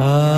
Ah.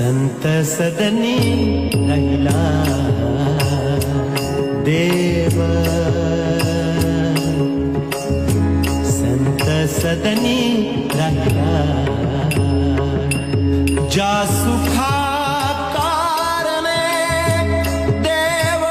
संत सदनी राहिला देव। संत सदनी राहिला। ज्या सुखा देव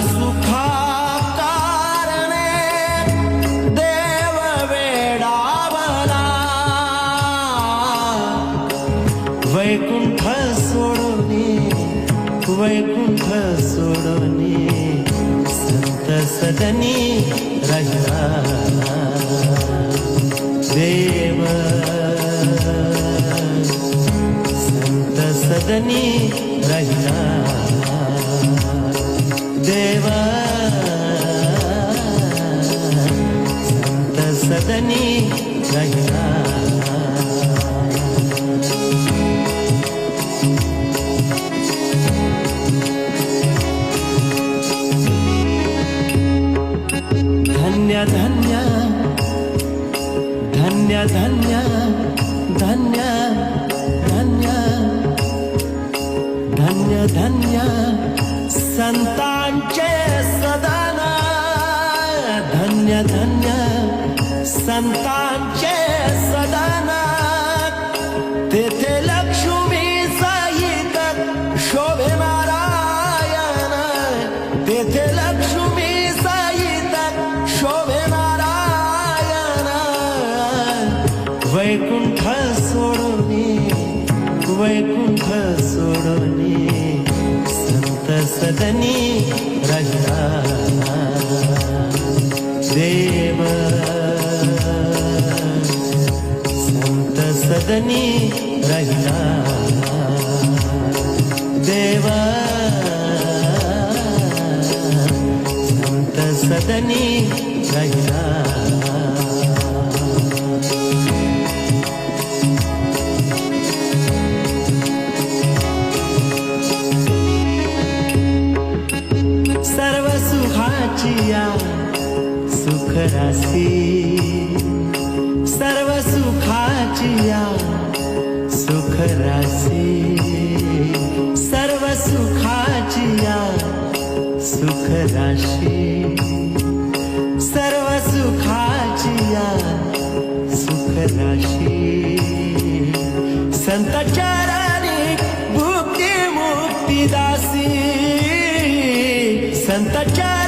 सुखा वैकुंठ सोडोनी संत सदनी राहिला देव संत सदनी राहिला देव संत सदनी राहिला धन्य धन्य. धन्य धन्य धन्य धन्य. धन्य धन्य. वैकुंठ सोडोनी संत सदनी राहिला देव संत सदनी राहिला देव संत सदनी राहिला करासी सर्व सुखाची या सुखरासी सर्व सुखाची या सुखराशी. सर्व सुखाची सुखराशी. संतचाराणी भुक्ती मुक्ती दासी. संतचार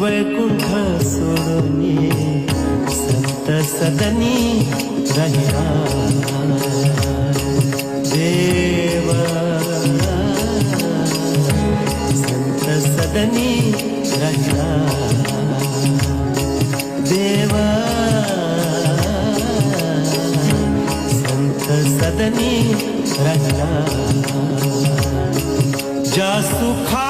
वैकुंठ सोडोनी संत सदनी राहिला देव. संत सदनी राहिला देव. संत सदनी राहिला जा सुखा